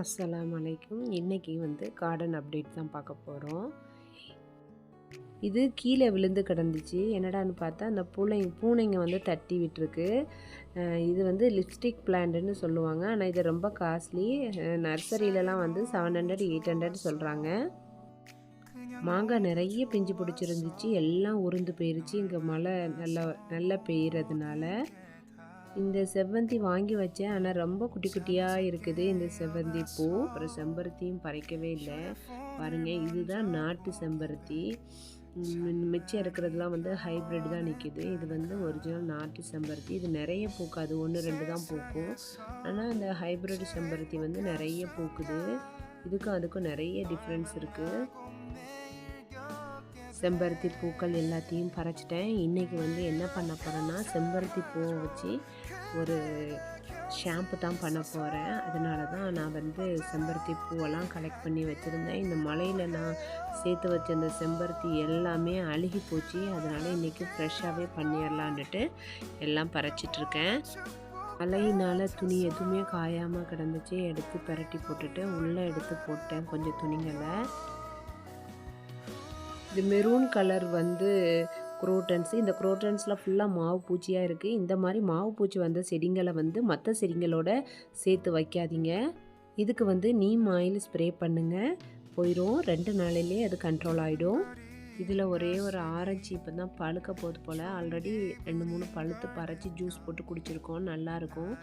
அஸ்ஸலாமு அலைக்கும் இன்றைக்கி வந்து கார்டன் அப்டேட் தான் பார்க்க போகிறோம் இது கீழே விழுந்து கிடந்துச்சு. என்னடான்னு பார்த்தா அந்த பூனை பூனைங்க வந்து தட்டி விட்டுருக்கு. இது வந்து லிப்ஸ்டிக் பிளான்ட்னு சொல்லுவாங்க. ஆனால் இது ரொம்ப காஸ்ட்லி நர்சரியிலலாம் வந்து செவன் ஹண்ட்ரட் எயிட் ஹண்ட்ரட் சொல்கிறாங்க மாங்காய் நிறைய பிஞ்சு பிடிச்சிருந்துச்சு. எல்லாம் உருந்து போயிருச்சு. இங்கே மழை நல்லா நல்லா பெய்கிறதுனால இந்த செவ்வந்தி வாங்கி வச்சேன். ஆனால் ரொம்ப குட்டி குட்டியாக இருக்குது இந்த செவ்வந்தி பூ. அப்புறம் செம்பருத்தியும் பறைக்கவே இல்லை. பாருங்கள் இதுதான் நாட்டு செம்பருத்தி. மிச்சம் இருக்கிறதுலாம் வந்து ஹைப்ரிட் தான் நிற்கிது இது வந்து ஒரிஜினல் நாட்டு செம்பருத்தி. இது நிறைய பூக்காது. ஒன்று ரெண்டு தான் பூக்கும். ஆனால் அந்த ஹைப்ரிட் செம்பருத்தி வந்து நிறைய பூக்குது. இதுக்கும் அதுக்கும் நிறைய டிஃப்ரென்ஸ் இருக்குது செம்பருத்தி பூக்கள் எல்லாத்தையும் பறிச்சிட்டேன். இன்றைக்கி வந்து என்ன பண்ண போகிறேன்னா செம்பருத்தி பூவை வச்சு ஒரு ஷாம்பு தான் பண்ண போகிறேன் அதனால தான் நான் வந்து செம்பருத்தி பூவெல்லாம் கலெக்ட் பண்ணி வச்சுருந்தேன். இந்த மலையில் நான் சேர்த்து வச்ச செம்பருத்தி எல்லாமே அழுகி போச்சு. அதனால் இன்றைக்கி ஃப்ரெஷ்ஷாகவே பண்ணிடலான்ட்டு எல்லாம் பறைச்சிட்ருக்கேன் மழையினால் துணி எதுவுமே காயாமல் கிடந்துச்சு. எடுத்து பரட்டி போட்டுட்டு உள்ளே எடுத்து போட்டேன் கொஞ்சம் துணிங்களை இது மெரூன் கலர் வந்து குரோட்டன்ஸ் இந்த குரோட்டன்ஸில் ஃபுல்லாக மாவு பூச்சியாக இருக்குது இந்த மாதிரி மாவு பூச்சி வந்த செடிங்களை வந்து மற்ற செடிங்களோட சேர்த்து வைக்காதீங்க. இதுக்கு வந்து நீம் ஆயில் ஸ்ப்ரே பண்ணுங்கள் போயிடும் ரெண்டு நாளிலே அது கண்ட்ரோல் ஆகிடும் இதில் ஒரே ஒரு ஆரஞ்சு இப்போ தான் பழுக்க போகுது போல். ஆல்ரெடி ரெண்டு மூணு பழுத்து பறச்சி ஜூஸ் போட்டு குடிச்சிருக்கோம். நல்லாயிருக்கும்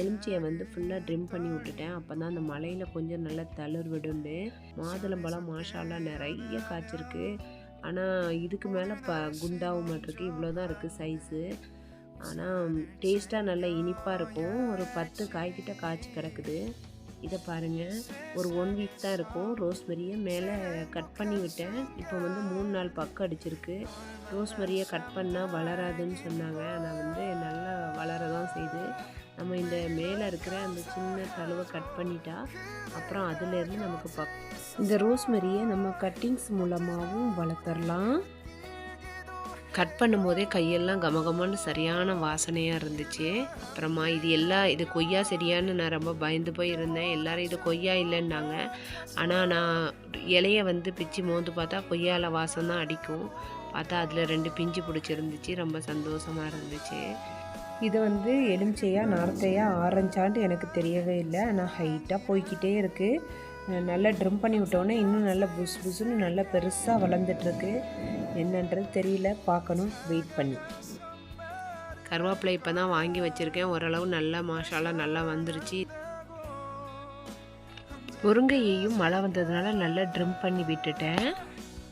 எலுமிச்சியை வந்து ஃபுல்லாக ட்ரிம் பண்ணி விட்டுட்டேன். அப்போ தான் அந்த மலையில் கொஞ்சம் நல்லா தளர் விடுன்னு மாதுளம்பழம் மாஷாலாம் நிறைய காய்ச்சிருக்கு. ஆனால் இதுக்கு மேலே ப குண்டாகவும் மாட்டிருக்கு. இவ்வளோ தான் இருக்குது சைஸு ஆனால் டேஸ்ட்டாக நல்லா இனிப்பாக இருக்கும். ஒரு பத்து காய்கிட்ட காய்ச்சி கிடக்குது. இதை பாருங்கள் ஒரு ஒன் வீக் தான் இருக்கும். ரோஸ்மெரியை மேலே கட் பண்ணி விட்டேன். இப்போ வந்து மூணு நாள் பக்கம் அடிச்சிருக்கு. ரோஸ்மெரியை கட் பண்ணால் வளராதுன்னு சொன்னாங்க. ஆனால் வந்து நல்லா வளர தான் செய்யுது நம்ம இந்த மேலே இருக்கிற அந்த சின்ன தழுவை கட் பண்ணிட்டா அப்புறம் அதுலேருந்து நமக்கு பக் இந்த ரோஸ்மெரியை நம்ம கட்டிங்ஸ் மூலமாகவும் வளர்த்தரலாம். கட் பண்ணும்போதே கையெல்லாம் கமகமான சரியான வாசனையாக இருந்துச்சு. அப்புறமா இது எல்லாம் இது கொய்யா சரியான்னு நான் ரொம்ப பயந்து போய் இருந்தேன் எல்லாரும் இது கொய்யா இல்லைன்னாங்க. ஆனால் நான் இலைய வந்து பிச்சு மோந்து பார்த்தா கொய்யால வாசம் தான் அடிக்கும். பார்த்தா அதில் ரெண்டு பிஞ்சு பிடிச்சிருந்துச்சு. ரொம்ப சந்தோஷமாக இருந்துச்சு. இது வந்து எலுமிச்சையா நார்த்தையா ஆரஞ்சான்ட்டு எனக்கு தெரியவே இல்லை. ஆனால் ஹைட்டாக போய்க்கிட்டே இருக்குது நல்லா ட்ரிம் பண்ணி விட்டோன்னே இன்னும் நல்லா புஸ் புஸ்ன்னு நல்லா பெருசாக வளர்ந்துட்டுருக்கு என்னன்றது தெரியல. பார்க்கணும். வெயிட் பண்ணி. கருவேப்பிலை இப்போ தான் வாங்கி வச்சுருக்கேன். ஓரளவு நல்லா மாஷாலாம் நல்லா வந்துருச்சு. முருங்கையையும் மழை வந்ததுனால நல்லா ட்ரிம் பண்ணி விட்டுட்டேன்.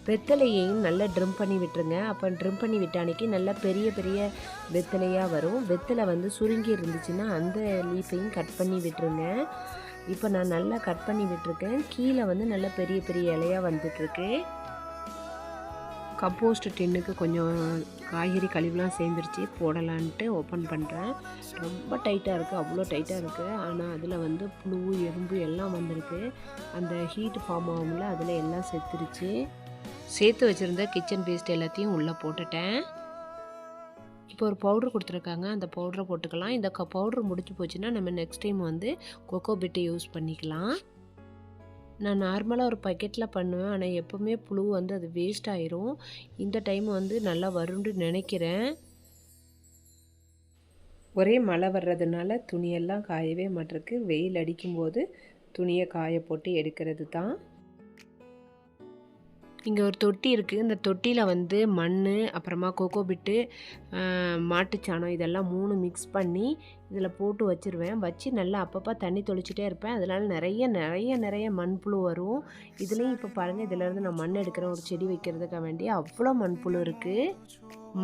வெத்தலையையும் நல்லா ட்ரிம் பண்ணி விட்டுருங்க. அப்போ ட்ரிம் பண்ணி விட்ட அன்னைக்கு நல்லா பெரிய பெரிய வெத்தலையாக வரும். வெத்தலை வந்து சுருங்கி இருந்துச்சுன்னா அந்த லீஃபையும் கட் பண்ணி விட்டுருங்க. இப்போ நான் நல்லா கட் பண்ணி விட்டுருக்கேன். கீழே வந்து நல்லா பெரிய பெரிய இலையாக வந்துட்டுருக்கு. கம்போஸ்ட் டின்னுக்கு கொஞ்சம் காய்கறி கழிவுலாம் சேர்ந்துருச்சு போடலான்ட்டு ஓப்பன் பண்ணுறேன் ரொம்ப டைட்டாக இருக்குது அவ்வளோ டைட்டாக இருக்குது ஆனால் அதில் வந்து புழு எறும்பு எல்லாம் வந்திருக்கு. அந்த ஹீட் ஃபார்ம் ஆகும்ல அதில் எல்லாம் செத்துருச்சு. சேர்த்து வச்சுருந்த கிச்சன் வேஸ்ட் எல்லாத்தையும் உள்ளே போட்டுட்டேன். இப்போ ஒரு பவுட்ரு கொடுத்துருக்காங்க அந்த பவுடரை போட்டுக்கலாம். இந்த க பவுட்ரு முடிச்சு போச்சுன்னா நம்ம நெக்ஸ்ட் டைம் வந்து கொக்கோ பிட்டை யூஸ் பண்ணிக்கலாம். நான் நார்மலாக ஒரு பக்கெட்டில் பண்ணுவேன். ஆனால் எப்போவுமே புழு வந்து அது வேஸ்ட் ஆயிரும். இந்த டைம் வந்து நல்லா வரும்னு நினைக்கிறேன். ஒரே மழை வர்றதுனால துணியெல்லாம் காயவே மாட்டிருக்கு. வெயில் அடிக்கும்போது துணியை காய போட்டு எடுக்கிறது தான் இங்கே ஒரு தொட்டி இருக்குது இந்த தொட்டியில் வந்து மண் அப்புறமா கோகோ பிட்டு மாட்டுச்சாணம் இதெல்லாம் மூணு மிக்ஸ் பண்ணி இதில் போட்டு வச்சுருவேன். வச்சு நல்லா அப்பப்போ தண்ணி தொளிச்சிட்டே இருப்பேன். அதனால் நிறைய நிறைய நிறைய மண்புழு வரும். இதுலேயும் இப்போ பாருங்கள் இதிலேருந்து நான் மண் எடுக்கிறேன் ஒரு செடி வைக்கிறதுக்காக வேண்டி அவ்வளோ மண்புழு இருக்குது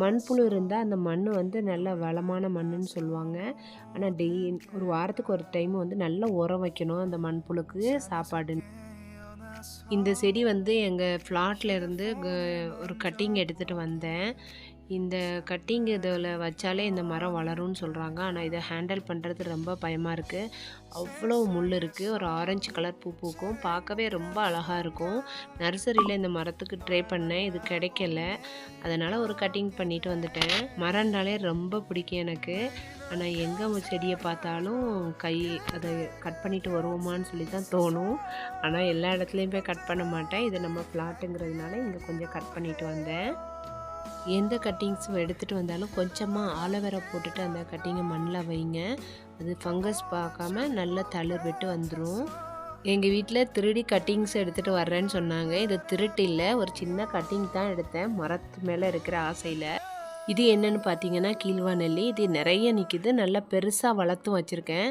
மண்புழு இருந்தால் அந்த மண் வந்து நல்ல வளமான மண்ணுன்னு சொல்லுவாங்க. ஆனால் டெய் ஒரு வாரத்துக்கு ஒரு டைம் வந்து நல்லா உரம் வைக்கணும் அந்த மண்புழுக்கு சாப்பாடு இந்த செடி வந்து எங்கள் ஃப்ளாட்டில் இருந்து ஒரு கட்டிங் எடுத்துகிட்டு வந்தேன். இந்த கட்டிங் இதில் வச்சாலே இந்த மரம் வளரும்னு சொல்கிறாங்க ஆனால் இதை ஹேண்டில் பண்ணுறது ரொம்ப பயமாக இருக்குது அவ்வளோ முள் இருக்குது ஒரு ஆரஞ்சு கலர் பூ பூக்கும். பார்க்கவே ரொம்ப அழகாக இருக்கும். நர்சரியில் இந்த மரத்துக்கு ட்ரை பண்ணேன். இது கிடைக்கல. அதனால் ஒரு கட்டிங் பண்ணிட்டு வந்துட்டேன். மரம்னாலே ரொம்ப பிடிக்கும் எனக்கு. ஆனால் எங்கே செடியை பார்த்தாலும் கை அதை கட் பண்ணிட்டு வருவோமான்னு சொல்லி தான் தோணும். ஆனால் எல்லா இடத்துலையும் போய் கட் பண்ண மாட்டேன். இது நம்ம ஃப்ளாட்டுங்கிறதுனால இங்கே கொஞ்சம் கட் பண்ணிட்டு வந்தேன். எந்த கட்டிங்ஸும் எடுத்துகிட்டு வந்தாலும் கொஞ்சமாக ஆலோவேரா போட்டுட்டு அந்த கட்டிங்கை மண்ணில் வைங்க. அது ஃபங்கஸ் பார்க்காம நல்லா தளிர் விட்டு வந்துடும் எங்கள் வீட்டில் திருடி கட்டிங்ஸ் எடுத்துகிட்டு வர்றேன்னு சொன்னாங்க. இது திருட்டு இல்லை. ஒரு சின்ன கட்டிங் தான் எடுத்தேன். மரத்து மேலே இருக்கிற ஆசையில். இது என்னன்னு பார்த்தீங்கன்னா கீழ்வாநெல்லி இது நிறைய நிற்கிது நல்லா பெருசாக வளர்த்தும் வச்சுருக்கேன்.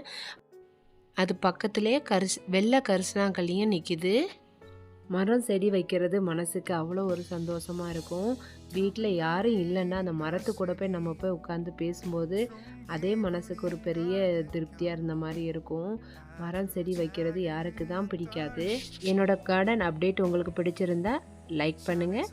அது பக்கத்துலேயே கரிசு வெள்ளை கரிசனாங்கல்லியும் நிற்கிது மரம் செடி வைக்கிறது மனசுக்கு அவ்வளோ ஒரு சந்தோஷமாக இருக்கும். வீட்டில் யாரும் இல்லைன்னா அந்த மரத்து கூட போய் நம்ம போய் உட்காந்து பேசும்போது அதே மனசுக்கு ஒரு பெரிய திருப்தியாக இருந்த மாதிரி இருக்கும். மரம் செடி வைக்கிறது யாருக்கு தான் பிடிக்காது. என்னோடய கார்டன் அப்டேட் உங்களுக்கு பிடிச்சிருந்தா லைக் பண்ணுங்கள்